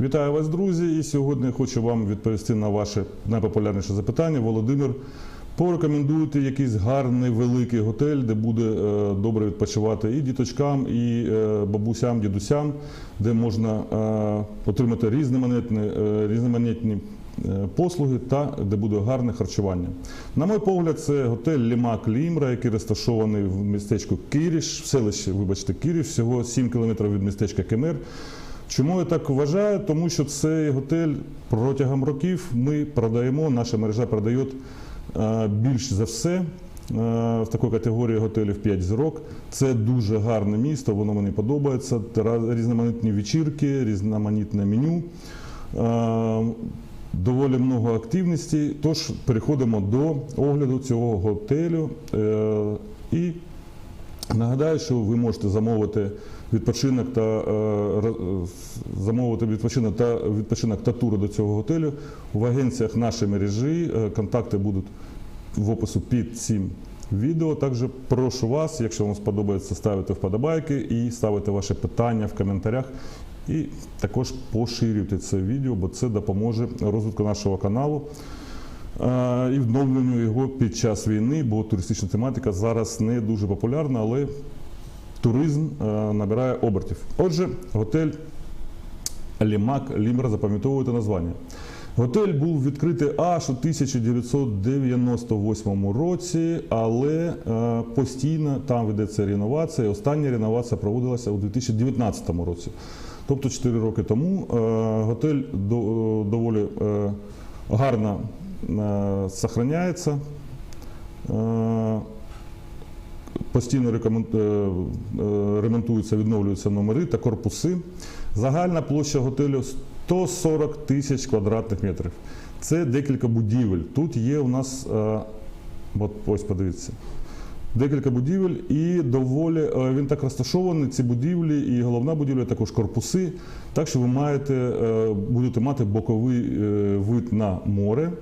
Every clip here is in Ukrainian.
Вітаю вас, друзі! І сьогодні хочу вам відповісти на ваше найпопулярніше запитання. Володимир, порекомендуйте якийсь гарний великий готель, де буде е, добре відпочивати і діточкам, і е, бабусям, дідусям, де можна е, отримати різноманітні, е, різноманітні е, послуги та де буде гарне харчування. На мій погляд, це готель Лімак Лімра, який розташований в містечку Киріш, в селищі, вибачте, Киріш, всього 7 кілометрів від містечка Кемер. Чому я так вважаю? Тому що цей готель протягом років ми продаємо, наша мережа продає е, більш за все е, в такій категорії готелів 5 зірок. Це дуже гарне місто, воно мені подобається. Різноманітні вечірки, різноманітне меню. Е, Доволі много активності, тож переходимо до огляду цього готелю. І Нагадаю, що ви можете замовити відпочинок та е, замовити відпочинок та відпочинок та тури до цього готелю в агенціях нашої мережі. Е, Контакти будуть в опису під цим відео. Також прошу вас, якщо вам сподобається, ставити вподобайки і ставити ваші питання в коментарях. І також поширюйте це відео, бо це допоможе розвитку нашого каналу. Е, і відновленню його під час війни, бо туристична тематика зараз не дуже популярна, але туризм е, набирає обертів. Отже, готель Лімак Лімра, запам'ятовуйте названня. Готель був відкритий аж у 1998 році, але е, постійно там ведеться реновація. Остання реновація проводилася у 2019 році. Тобто 4 роки тому е, готель доволі гарно. Е, Постійно е, е, ремонтуються, відновлюються номери та корпуси. Загальна площа готелю 140 тисяч квадратних метрів. Це декілька будівель. Тут є у нас, е, от ось подивіться, декілька будівель, і доволі він так розташований. Ці будівлі і головна будівля, також корпуси. Так що ви маєте, будете мати боковий вид на море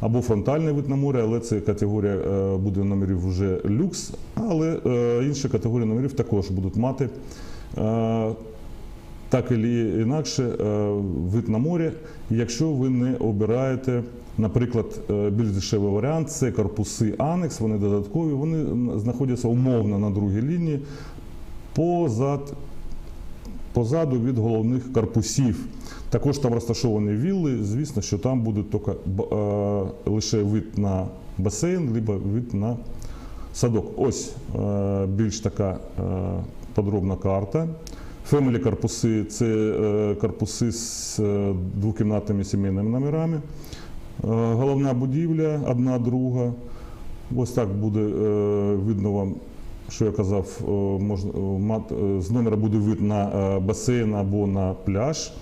або фронтальний вид на море, але це категорія е, буде номерів вже люкс, але е, інші категорії номерів також будуть мати. е, так і інакше вид на море, якщо ви не обираєте, наприклад, більш дешевий варіант, це корпуси Анекс, вони додаткові, вони знаходяться умовно на другій лінії позад, позаду від головних корпусів. Також там розташовані вілли. Звісно, що там буде тільки е, лише вид на басейн, либо вид на садок. Ось е, більш така е, подробна карта. Фемелі корпуси це е, корпуси з е, двокімнатними сімейними номерами. Е, Головна будівля, одна друга. Ось так буде е, видно вам, що я казав, е, е, е, з номера буде вид на басейн або на пляж.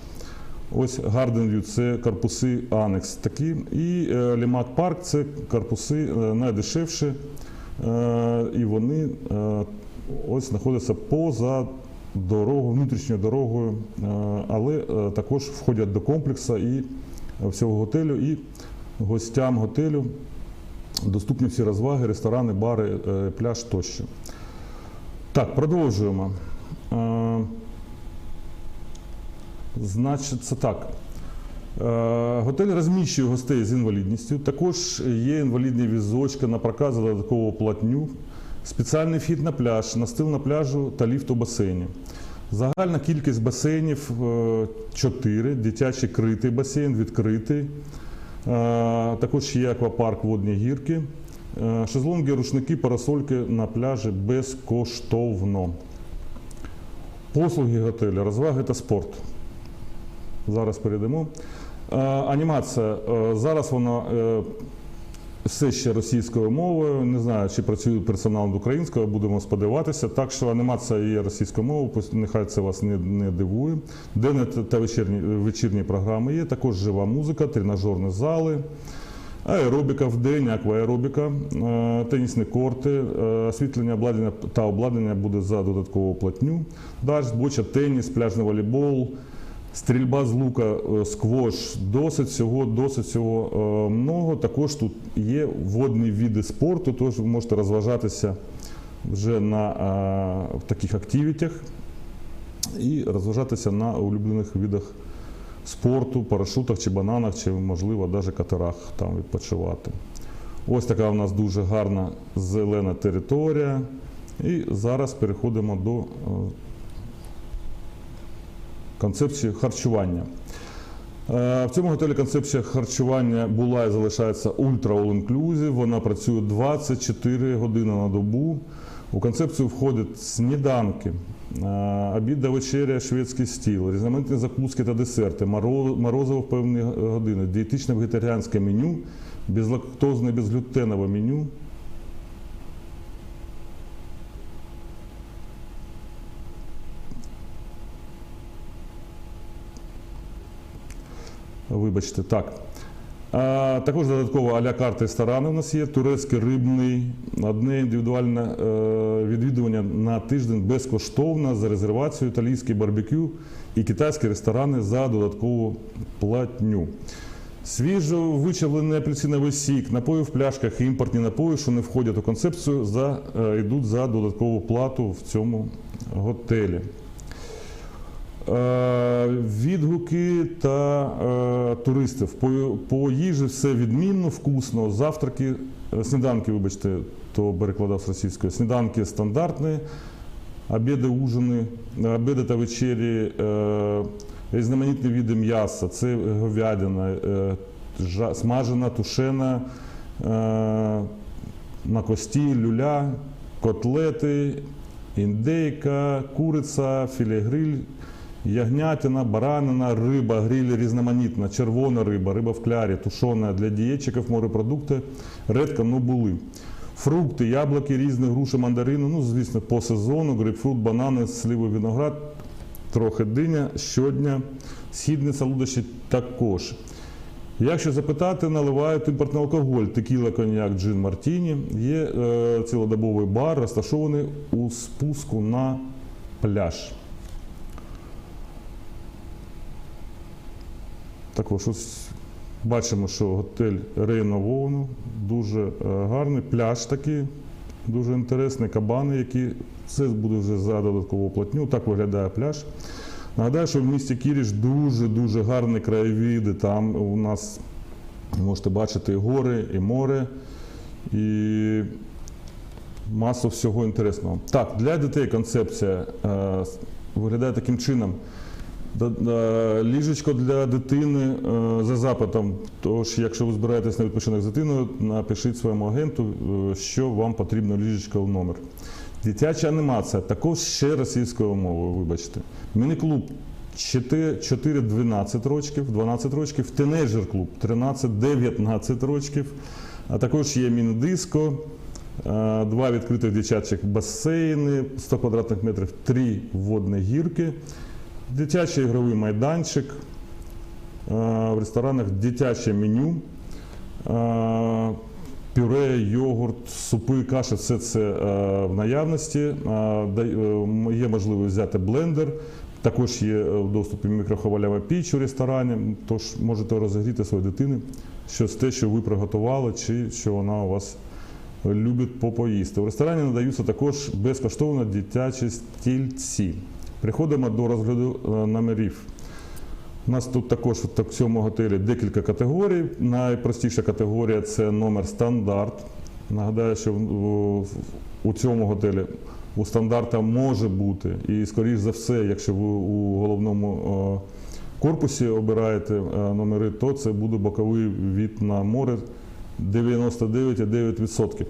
Ось Garden View – це корпуси Анекс такі. І Лімак Парк це корпуси найдешевші. І вони ось знаходяться поза дорогою, внутрішньою дорогою, але також входять до комплексу і всього готелю, і гостям готелю доступні всі розваги, ресторани, бари, е, пляж тощо. Так, продовжуємо. Е, Значить, це так. Е, Готель розміщує гостей з інвалідністю. Також є інвалідні візочки на проказ за платню, спеціальний вхід на пляж, настил на пляжу та ліфт у басейні. Загальна кількість басейнів 4, дитячий критий басейн, відкритий. Е, Також є аквапарк водні гірки. Е, Шезлонги, рушники, парасольки на пляжі безкоштовно. Послуги готелю, розваги та спорт. Зараз перейдемо. Е, Анімація. Зараз вона все ще російською мовою. Не знаю, чи працює персонал над українською, будемо сподіватися. Так що анімація є російською мовою, нехай це вас не, не дивує. Денне та вечірні, вечірні програми є, також жива музика, тренажерні зали. Аеробіка в день, акваеробіка, е, тенісні корти, е, освітлення обладнання та обладнання буде за додаткову платню. Дальш, боча, теніс, пляжний волейбол, стрільба з лука, е, сквош. Досить всього, досить всього е, много. Також тут є водні види спорту, тож ви можете розважатися вже на е, таких активітях і розважатися на улюблених видах спорту, парашутах чи бананах, чи, можливо, навіть катерах там відпочивати. Ось така у нас дуже гарна зелена територія. І зараз переходимо до концепції харчування. Е, В цьому готелі концепція харчування була і залишається ультра all inclusive. Вона працює 24 години на добу. У концепцію входять сніданки, е, обід та вечеря, шведський стіл, різноманітні закуски та десерти, моро- морозиво в певні години, дієтичне вегетаріанське меню, безлактозне, безглютенове меню. Вибачте, так. А, також додатково а-ля карт ресторани у нас є. Турецький рибний, одне індивідуальне е, відвідування на тиждень безкоштовно за резервацією, італійський барбекю і китайські ресторани за додаткову платню. Свіжо вичавлений апельсиновий сік, напої в пляшках і імпортні напої, що не входять у концепцію, за, е, йдуть за додаткову плату в цьому готелі. Е, Відгуки та е, туристів. По, їжі все відмінно, вкусно. Завтраки, е, сніданки, вибачте, то перекладав з російської. Сніданки стандартні, обіди, ужини, обіди та вечері, різноманітні види м'яса. Це говядина, смажена, тушена, на кості, люля, котлети, індейка, куриця, філе-гриль, ягнятина, баранина, риба, гриль різноманітна, червона риба, риба в клярі, тушона для дієтчиків, морепродукти, редко, но були. Фрукти, яблуки різні, груші, мандарини, ну, звісно, по сезону, грейпфрут, банани, сливи, виноград, трохи диня, щодня, східниця, лудощі також. Якщо запитати, наливають імпортний алкоголь, текіла, коньяк, джин, мартіні. Є е, цілодобовий бар, розташований у спуску на пляж. Також ось бачимо, що готель ренововано, дуже е, гарний, пляж такий, дуже інтересний, кабани, які це буде вже за додаткову платню. Так виглядає пляж. Нагадаю, що в місті Кіріш дуже-дуже гарні краєвіди. Там у нас можете бачити і гори, і море, і масу всього інтересного. Так, для дітей концепція е, виглядає таким чином. Е, Ліжечко для дитини е, за запитом. Тож, якщо ви збираєтесь на відпочинок з дитиною, напишіть своєму агенту, е, що вам потрібно ліжечко в номер. Дитяча анімація також ще російською мовою, вибачте. Міні-клуб 4-12 років, 12 років, тинейджер-клуб 13-19 років, а також є міні-диско, два відкритих дитячих басейни, 100 квадратних метрів, три водні гірки, дитячий ігровий майданчик, е, в ресторанах дитяче меню. е, Пюре, йогурт, супи, каші, все це е, в наявності. Є можливість взяти блендер. Також є в доступі мікрохвильова піч у ресторані, тож можете розігріти свою дитину щось те, що ви приготували, чи що вона у вас любить попоїсти. У ресторані надаються також безкоштовно дитячі стільці. Приходимо до розгляду е, номерів. У нас тут також в цьому готелі декілька категорій. Найпростіша категорія це номер стандарт. Нагадаю, що у цьому готелі у стандарта може бути, і скоріш за все, якщо ви у головному е, корпусі обираєте е, номери, то це буде боковий від на море 99,9%.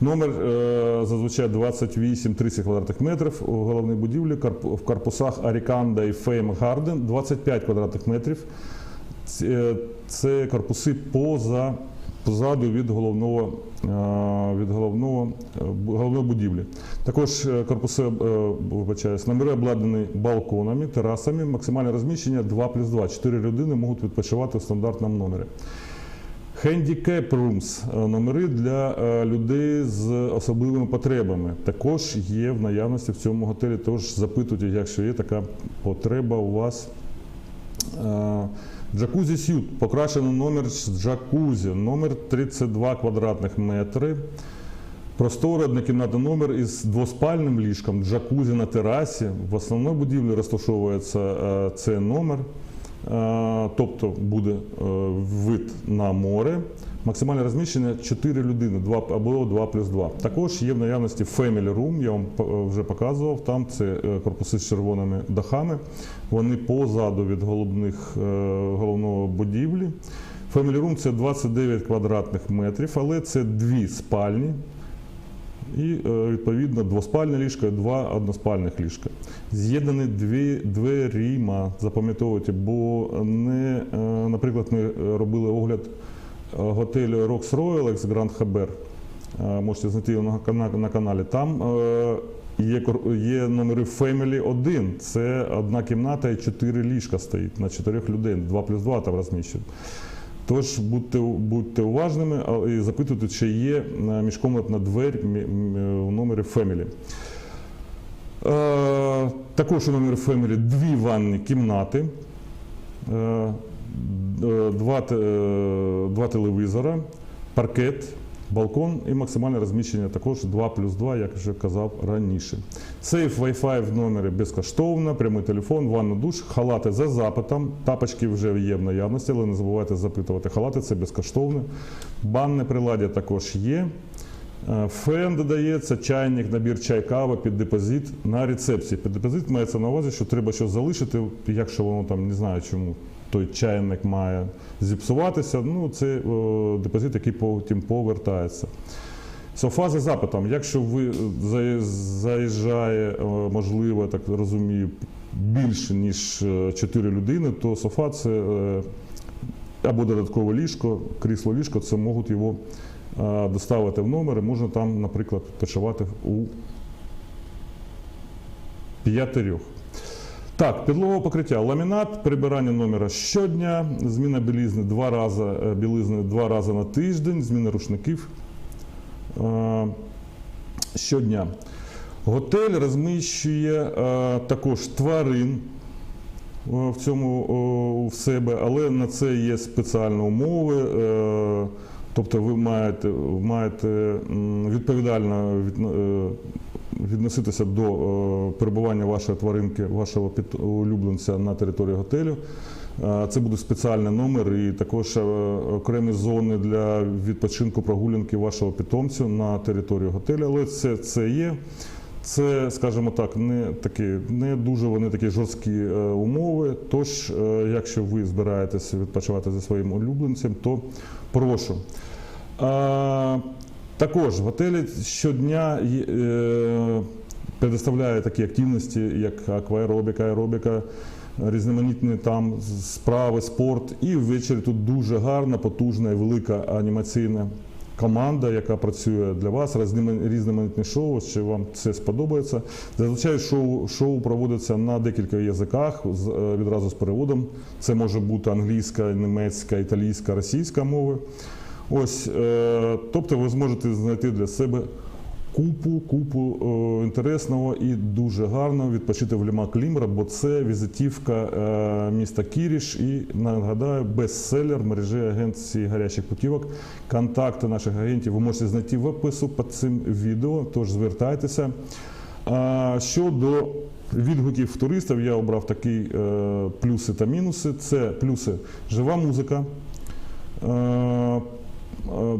Номер е, зазвичай 28-30 квадратних метрів у головній будівлі, в корпусах Аріканда і Фейм Гарден 25 квадратних метрів. Е, Це корпуси поза, позаду від головного, е, від головного, головної будівлі. Також корпуси вибачаюсь, номери обладнані балконами, терасами, максимальне розміщення 2 плюс 2. 4 людини можуть відпочивати в стандартному номері. Handicap Rooms – е, номери для е, людей з особливими потребами. Також є в наявності в цьому готелі. Тож запитуйте, якщо є така потреба у вас. Е, Джакузі Сют, покращений номер з джакузі, номер 32 квадратних метри. Просторий однокімнатний номер із двоспальним ліжком, джакузі на терасі. В основній будівлі розташовується цей номер. Е, Тобто буде е, вид на море. Максимальне розміщення 4 людини 2 або 2 плюс 2. Також є в наявності Family Room, я вам е, вже показував. Там це корпуси з червоними дахами. Вони позаду від головних, головного будівлі. Family Room це 29 квадратних метрів, але це дві спальні і е, відповідно двоспальне ліжко і два односпальних ліжка. З'єднані дві дверима, запам'ятовуйте, бо не, е, наприклад, ми робили огляд е, готелю Rox Royal Haber. Е, Можете знайти його на, каналі. Там є, є номери Family 1. Це одна кімната і чотири ліжка стоїть на чотирьох людей. 2 плюс 2 там розміщено. Тож будьте, будьте уважними і запитуйте, чи є е, міжкомнатна двері у номері Family. Е, також у номері Family дві ванні кімнати, е, два, два телевізора, паркет, балкон і максимальне розміщення також 2 плюс 2, як вже казав раніше. Сейф Wi-Fi в номері безкоштовно, прямий телефон, ванну душ, халати за запитом. Тапочки вже є в наявності, але не забувайте запитувати. Халати це безкоштовно. Банне приладдя також є. Е, Фен додається, чайник, набір чай, кава під депозит на рецепції. Під депозит мається на увазі, що треба щось залишити, якщо воно там не знаю чому той чайник має зіпсуватися. Ну, це о, депозит, який потім повертається. Софа за запитом. Якщо ви заїжджає, е, можливо, так розумію, більше ніж 4 людини, то софа це е, або додаткове ліжко, крісло ліжко, це можуть його е, доставити в номер і можна там, наприклад, почувати у п'ятерьох. Так, підлогове покриття, ламінат, прибирання номера щодня, зміна білизни два рази, е, білизни два рази на тиждень, зміна рушників е, щодня. Готель розміщує е, також тварин е, в цьому о, в себе, але на це є спеціальні умови. е, Тобто ви маєте, маєте відповідально від, е, відноситися до е, перебування вашої тваринки, вашого улюбленця на території готелю. Е, Це буде спеціальний номер і також е, окремі зони для відпочинку прогулянки вашого питомцю на території готелю. Але це, це є. Це, скажімо так, не такі, не дуже вони такі жорсткі умови. Тож, якщо ви збираєтеся відпочивати зі своїм улюбленцем, то прошу. Також в готелі щодня е, предоставляє такі активності, як акваеробіка, аеробіка, різноманітні там справи, спорт. І ввечері тут дуже гарна, потужна і велика анімаційна команда, яка працює для вас, різноман- різноманітні шоу, що вам це сподобається. Зазвичай шоу, шоу проводиться на декілька язиках е, відразу з переводом. Це може бути англійська, німецька, італійська, російська мови. Ось, е, тобто ви зможете знайти для себе купу, купу е, інтересного і дуже гарно відпочити в Ліма Клімра, бо це візитівка е, міста Кіріш і нагадаю, бестселер мережі агенції гарячих путівок. Контакти наших агентів ви можете знайти в опису під цим відео, тож звертайтеся. Щодо відгуків туристів, я обрав такі плюси та мінуси. Це плюси жива музика. Е,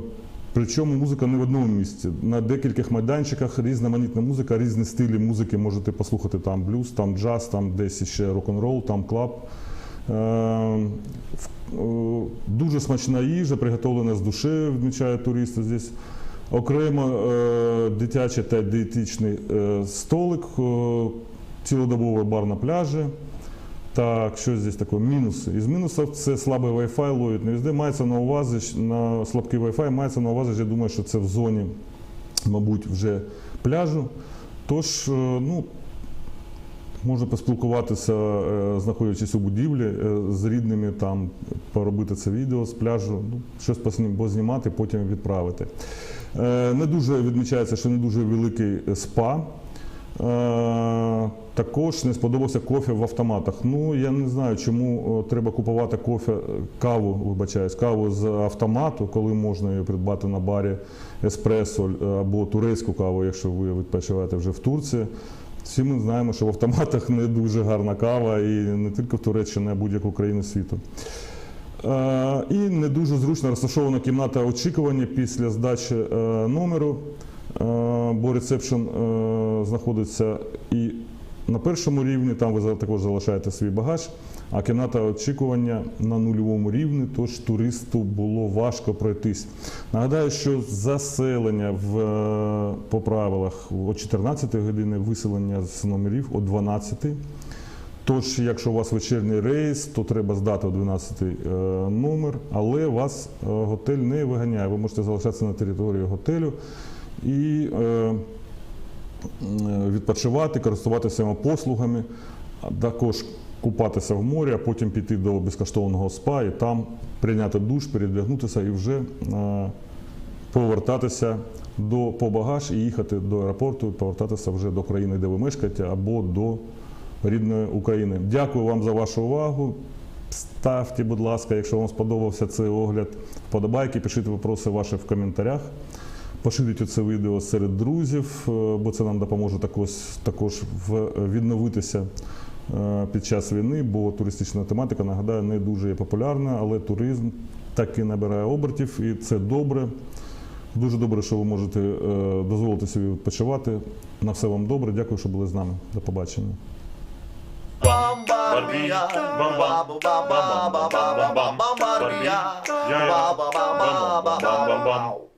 Причому музика не в одному місці. На декількох майданчиках різноманітна музика, різні стилі музики можете послухати там блюз, там джаз, там десь ще рок-н-рол, там клаб. Е, е, Дуже смачна їжа, приготовлена з душею, відмічають туристи здесь. Окремо дитячий та дієтичний столик, цілодобовий бар на пляжі. Так, що здесь таке? Мінуси. Із мінусів це слабий Wi-Fi ловить не везде. Мається на увазі, на слабкий Wi-Fi мається на увазі, я думаю, що це в зоні, мабуть, вже пляжу. Тож, е, ну, можна поспілкуватися, е, знаходячись у будівлі е, з рідними, там, поробити це відео з пляжу, ну, щось познімати, потім відправити. Не дуже відмічається, що не дуже великий спа. Е, Також не сподобався кофе в автоматах. Ну я не знаю, чому е, треба купувати кофе, е, каву, вибачаюсь, каву з автомату, коли можна її придбати на барі еспресо або турецьку каву, якщо ви відпочиваєте вже в Турції. Всі ми знаємо, що в автоматах не дуже гарна кава, і не тільки в Туреччині, а будь-яку країну світу. І не дуже зручно розташована кімната очікування після здачі номеру, бо ресепшн е, знаходиться і на першому рівні, там ви також залишаєте свій багаж, а кімната очікування на нульовому рівні, тож туристу було важко пройтись. Нагадаю, що заселення в, е, по правилах о 14 годині, виселення з номерів о 12. Тож, якщо у вас вечірній рейс, то треба здати о 12 е, номер, але вас е, готель не виганяє. Ви можете залишатися на території готелю і е, відпочивати, користуватися послугами, а також купатися в морі, а потім піти до безкоштовного спа і там прийняти душ, передягнутися і вже е, повертатися до по багаж і їхати до аеропорту, повертатися вже до країни, де ви мешкаєте, або до рідної України. Дякую вам за вашу увагу. Ставте, будь ласка, якщо вам сподобався цей огляд, вподобайки, пишіть вопроси ваші в коментарях. Поширюйте це відео серед друзів, е, бо це нам допоможе також, також відновитися е, під час війни, бо туристична тематика, нагадаю, не дуже є популярна, але туризм таки набирає обертів, і це добре. Дуже добре, що ви можете е, дозволити собі відпочивати. На все вам добре. Дякую, що були з нами. До побачення. Bam bam bam bam bam bam bam, Barbia, bam bam bam bam bam bam bam.